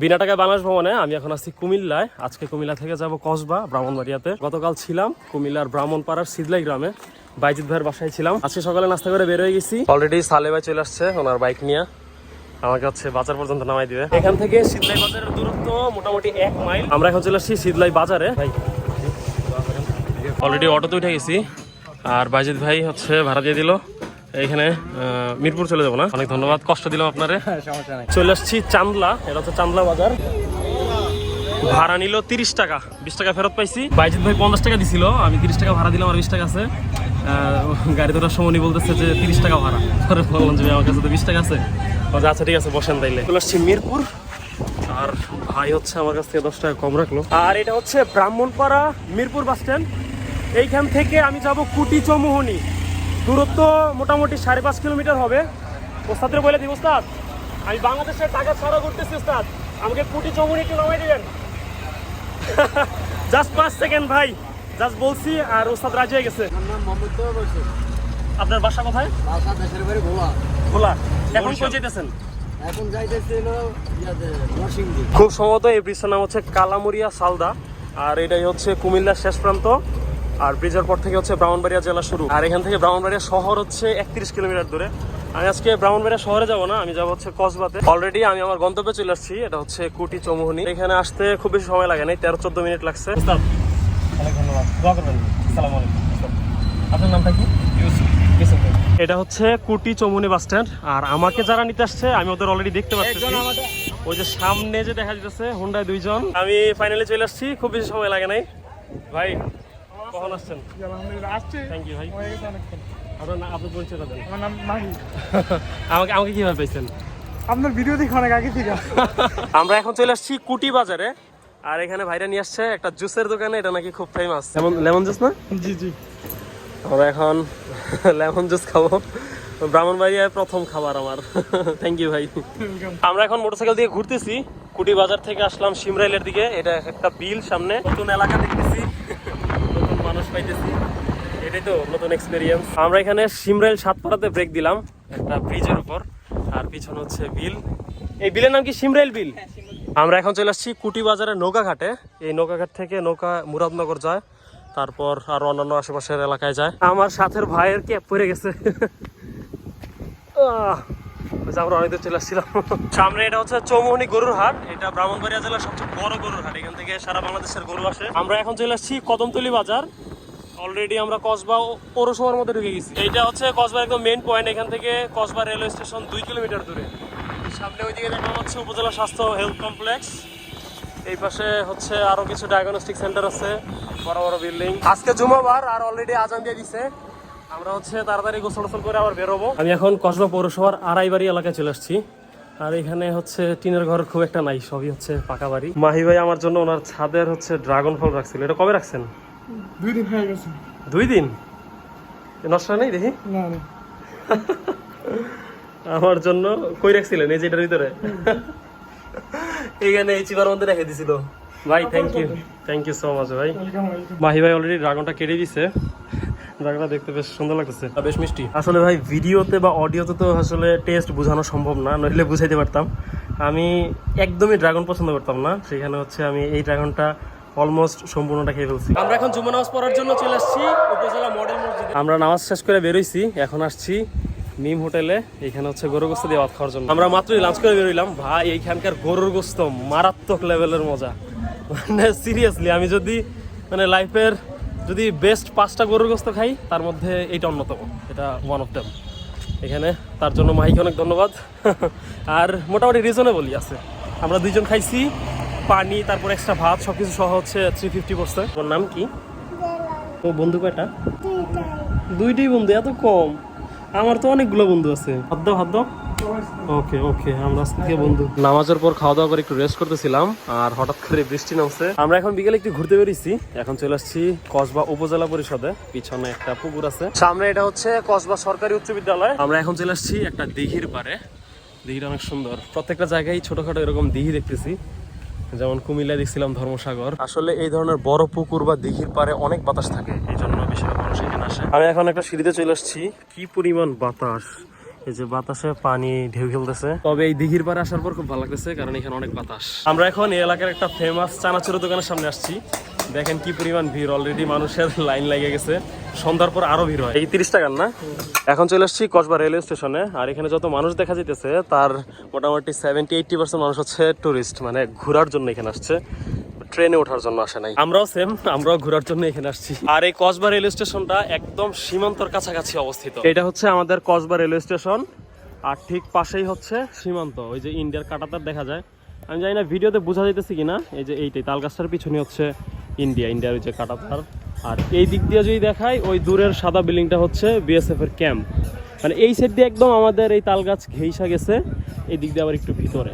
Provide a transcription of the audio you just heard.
বিনা টাকায় বাংলাদেশ ভ্রমণে আমি এখন আছি কুমিল্লায়। আজকে কুমিল্লা থেকে যাব কসবা ব্রাহ্মণবাড়িয়াতে। গতকাল ছিলাম কুমিল্লার ব্রাহ্মণপাড়ার সিদলাই গ্রামে। বাইজিৎ ভাইয়ের বাসায় ছিলাম। আজকে সকালে নাস্তা করে বের হয়ে গেছি। অলরেডি সালে ভাই চলে আসছে ওনার বাইক নিয়ে। আমাকে হচ্ছে বাজার পর্যন্ত নামাই দিবে। এখান থেকে শীতলাই বাজারের দূরত্ব মোটামুটি এক মাইল। আমরা এখন চলে আসছি শীতলাই বাজারে। ভাই অলরেডি অটোতে উঠে গেছি। আর বাইজিৎ ভাই হচ্ছে ভাড়া দিয়ে দিল। এইখানে মিরপুর চলে যাব না? অনেক ধন্যবাদ কষ্ট দিলাম আপনারে। চলে আসছি চান্দলা এটা হচ্ছে চান্দলা বাজার। ভাড়া নিল তিরিশ টাকা বিশ টাকা ফেরত পাইছি। বাইজিৎ ভাই পঞ্চাশ টাকা দিছিল আমি তিরিশ টাকা ভাড়া দিলাম আর বিশ টাকা আছে। গাড়ি ধরার সময় উনি বলতেছে যে তিরিশ টাকা ভাড়া। পরে বললাম যে আমার কাছে তো বিশ টাকা আছে। আচ্ছা ঠিক আছে বসেন তাইলে। চলে আসছি মিরপুর। আর ভাই হচ্ছে আমার কাছ থেকে দশ টাকা কম রাখল। আর এটা হচ্ছে ব্রাহ্মণপাড়া মিরপুর বাস স্ট্যান্ড। এইখান থেকে আমি যাব কুটি চৌমোহনী দূরত্ব মোটামুটি সাড়ে পাঁচ কিলোমিটার হবে। ওস্তাদের বলে দিব ওস্তাদ আমি বাংলাদেশের টাকা ছাড়া করতেছি ওস্তাদ। আমাকে কুটি চৌমোহনী একটু নামাই দিবেন? জাস্ট পাঁচ সেকেন্ড ভাই জাস্ট বলছি আর ওস্তাদ রাজি হয়ে গেছে। আপনার বাসা কোথায়? বাসা দেশের বাড়ি ভোলা। খোলা এখন। কই যেতেছেন এখন খুব সম্ভবত এই ব্রিজটার নাম হচ্ছে কালামুরিয়া সালদা আর এটাই হচ্ছে কুমিল্লার শেষ প্রান্ত। আর ব্রিজের পর থেকে হচ্ছে ব্রাহ্মণবাড়িয়া জেলা শুরু। আর এখান থেকে ব্রাহ্মণবাড়িয়া শহর হচ্ছে একত্রিশ কিলোমিটার দূরে। আমি আজকে ব্রাহ্মণবাড়িয়া শহরে যাব না আমি যাব হচ্ছে কসবাতে। অলরেডি আমি আমার গন্তব্যে চলে আসছি এটা হচ্ছে কুটি চৌমোহনী। এখানে আসতে খুব বেশি সময় লাগে নাই তেরো চোদ্দ মিনিট লাগছে। অনেক ধন্যবাদ। দোয়া করবেন। আলাইকুম আপনার নামটা কি? এটা হচ্ছে কুটি চৌমুনি বাস স্ট্যান্ড আর আমাকে যারা নিতে আসছে আমি ওদের অলরেডি দেখতে পাচ্ছি ওই যে সামনে যে দেখা যাচ্ছে হুন্ডায় দুইজন। আমি ফাইনালি চলে আসছি খুব বেশি সময় লাগে নাই। ভাই কখন আসছেন? আলহামদুলিল্লাহ আসছে। থ্যাংক ইউ ভাই। হয়ে গেছে অনেকক্ষণ। আপনার না- আপনার পরিচয়টা দেন। আমার নাম মাহি। আমাকে আমাকে কীভাবে পাইছেন? আপনার ভিডিও দেখে অনেক আগে থেকে আমরা এখন চলে আসছি কুটি বাজারে। আর এখানে ভাইরা নিয়ে আসছে একটা জুসের দোকানে এটা নাকি খুব ফেমাস লেমন লেমন জুস না? জি জি। আমরা এখন লেমন জুস খাব। ব্রাহ্মণবাড়িয়ায় প্রথম খাবার আমার। থ্যাংক ইউ ভাই। আমরা এখন মোটরসাইকেল দিয়ে ঘুরতেছি। কুটি বাজার থেকে আসলাম সিমরাইলের দিকে। এটা একটা বিল সামনে। নতুন এলাকা দেখতেছি। এটাই তো নতুন এক্সপিরিয়েন্স আমরা এখানে সিমরাইল সাতপাড়াতে ব্রেক দিলাম একটা ব্রিজের উপর। আর পিছনে হচ্ছে বিল। এই বিলের নাম কি সিমরাইল বিল? আমরা এখন চলে আসছি কুটি বাজারের নৌকা এই নৌকা ঘাট থেকে নৌকা মুরাদনগর যায় তারপর আর অন্যান্য আশেপাশের এলাকায় যায়। আমার সাথের ভাইয়ের ক্যাপ পরে গেছে। আমরা অনেক দূর চলে আসছিলাম। সামনে এটা হচ্ছে চৌমোহনী গরুর হাট। এটা ব্রাহ্মণবাড়িয়া জেলার সবচেয়ে বড় গরুর হাট। এখান থেকে সারা বাংলাদেশের গরু আসে। আমরা এখন চলে আসছি কদমতলি বাজার। অলরেডি আমরা কসবা পৌরসভার মধ্যে ঢুকে গেছি। এইটা হচ্ছে কসবার একদম মেইন পয়েন্ট এখান থেকে কসবা রেলওয়ে স্টেশন দুই কিলোমিটার দূরে। সামনে ওইদিকে দেখা হচ্ছে উপজেলা স্বাস্থ্য হেলথ কমপ্লেক্স এই পাশে হচ্ছে আরও কিছু ডায়াগনস্টিক সেন্টার আছে, বড় বড় বিল্ডিং আজকে জুমাবার আর অলরেডি আজান দিয়ে দিছে। আমরা হচ্ছে তাড়াতাড়ি গোসল টোসল করে আবার বেরোবো আমি এখন কসবা পৌরসভার আড়াইবাড়ি এলাকায় চলে আসছি। আর এখানে হচ্ছে টিনের ঘর খুব একটা নাই, সবই হচ্ছে পাকা বাড়ি। মাহি ভাই আমার জন্য ওনার ছাদের হচ্ছে ড্রাগন ফল রাখছিল। এটা কবে রাখছেন? দুই দিন হয়ে গেছে। দুই দিন? নষ্ট নাই দেখি? না না। আমার জন্য কই রাখছিলেন এই যে এটার ভিতরে? এখানে এই চিপার মধ্যে রেখে দিছিল। ভাই thank you thank you so much ভাই। মাহি ভাই অলরেডি ড্রাগনটা কেটে দিছে। ড্রাগনটা দেখতে বেশ সুন্দর লাগতেছে। বেশ মিষ্টি। আসলে ভাই ভিডিওতে বা অডিওতে তো আসলে টেস্ট বোঝানো সম্ভব না নইলে বুঝাইতে পারতাম। আমি একদমই ড্রাগন পছন্দ করতাম না। সেখানে হচ্ছে আমি এই ড্রাগনটা অলমোস্ট সম্পূর্ণটা খেয়ে ফেলছি। আমরা এখন জুমা নামাজ পড়ার জন্য চলে আসছি উপজেলা মডেল মসজিদে। আমরা নামাজ শেষ করে বেরোইছি এখন আসছি নিম হোটেলে এখানে হচ্ছে গরুর গোস্ত দিয়ে ভাত খাওয়ার জন্য। আমরা মাত্রই লাঞ্চ করে বেরোইলাম। ভাই এইখানকার গরুর গোস্ত মারাত্মক লেভেলের মজা। মানে সিরিয়াসলি আমি যদি মানে লাইফের যদি বেস্ট পাঁচটা গরুর গোস্ত খাই তার মধ্যে এইটা অন্যতম। এটা ওয়ান অফ দেম এখানে তার জন্য মাহিকে অনেক ধন্যবাদ। আর মোটামুটি রিজনেবলই আছে। আমরা দুইজন খাইছি পানি, তারপর এক্সট্রা ভাত সব কিছু সহ হচ্ছে থ্রি ফিফটি পড়ছে ওর নাম কি? ও বন্ধু কয়টা? দুইটাই বন্ধু, এত কম। আমার তো অনেকগুলো বন্ধু আছে। হাত দাও ওকে ওকে আমরা বন্ধু। নামাজের পর খাওয়া দাওয়া করে একটু রেস্ট করতেছিলাম, আর হঠাৎ করে বৃষ্টি নামছে। আমরা এখন বিকেলে একটু ঘুরতে বেরিয়েছি। এখন চলে আসছি কসবা উপজেলা পরিষদে। পিছনে একটা পুকুর আছে। সামনে এটা হচ্ছে কসবা সরকারি উচ্চ বিদ্যালয়। আমরা এখন চলে আসছি একটা দিঘির পারে দিঘিটা অনেক সুন্দর। প্রত্যেকটা জায়গায় ছোটখাটো এরকম দিঘি দেখতেছি। যেমন কুমিল্লা দেখছিলাম ধর্মসাগর। আসলে এই ধরনের বড় পুকুর বা দিঘির পারে অনেক বাতাস থাকে এই জন্য বেশিরভাগ মানুষ এখানে আসে। আমি এখন একটা সিঁড়িতে চলে আসছি। কি পরিমাণ বাতাস? এই যে বাতাসে পানি ঢেউ খেলতেছে। তবে এই দিঘির পারে আসার পর খুব ভালো লাগতেছে কারণ এখানে অনেক বাতাস। আমরা এখন এই এলাকার একটা ফেমাস চানাচুরের দোকানের সামনে আসছি। দেখেন কি পরিমাণ ভিড় অলরেডি মানুষের লাইন লেগে গেছে। সন্ধ্যার পর আরও ভিড় হয়। এই তিরিশ টাকার না? এখন চলে আসছি কসবা রেলওয়ে স্টেশনে আর এখানে যত মানুষ দেখা যাইতেছে, তার মোটামুটি সেভেন্টি এইটটি পার্সেন্ট মানুষ হচ্ছে টুরিস্ট মানে ঘোরার জন্য এখানে আসছে। ট্রেনে ওঠার জন্য আসে নাই। আমরাও সেম আমরাও ঘোরার জন্য এখানে আসছি। আর এই কসবা রেলওয়ে স্টেশনটা একদম সীমান্তর কাছাকাছি অবস্থিত। এটা হচ্ছে আমাদের কসবা রেলওয়ে স্টেশন আর ঠিক পাশেই হচ্ছে সীমান্ত, ওই যে ইন্ডিয়ার কাটাতার দেখা যায়। আমি জানি না, ভিডিওতে বোঝা যাইতেছে কিনা, এই যে এইটাই, তালগাছটার পিছনে হচ্ছে ইন্ডিয়া, ইন্ডিয়ার যে কাটাতার আর এই দিক দিয়ে যদি দেখাই, ওই দূরের সাদা বিল্ডিংটা হচ্ছে বিএসএফ এর ক্যাম্প মানে এই সাইড দিয়ে একদম আমাদের এই তালগাছ ঘেঁষা গেছে, এই দিক দিয়ে আবার একটু ভিতরে।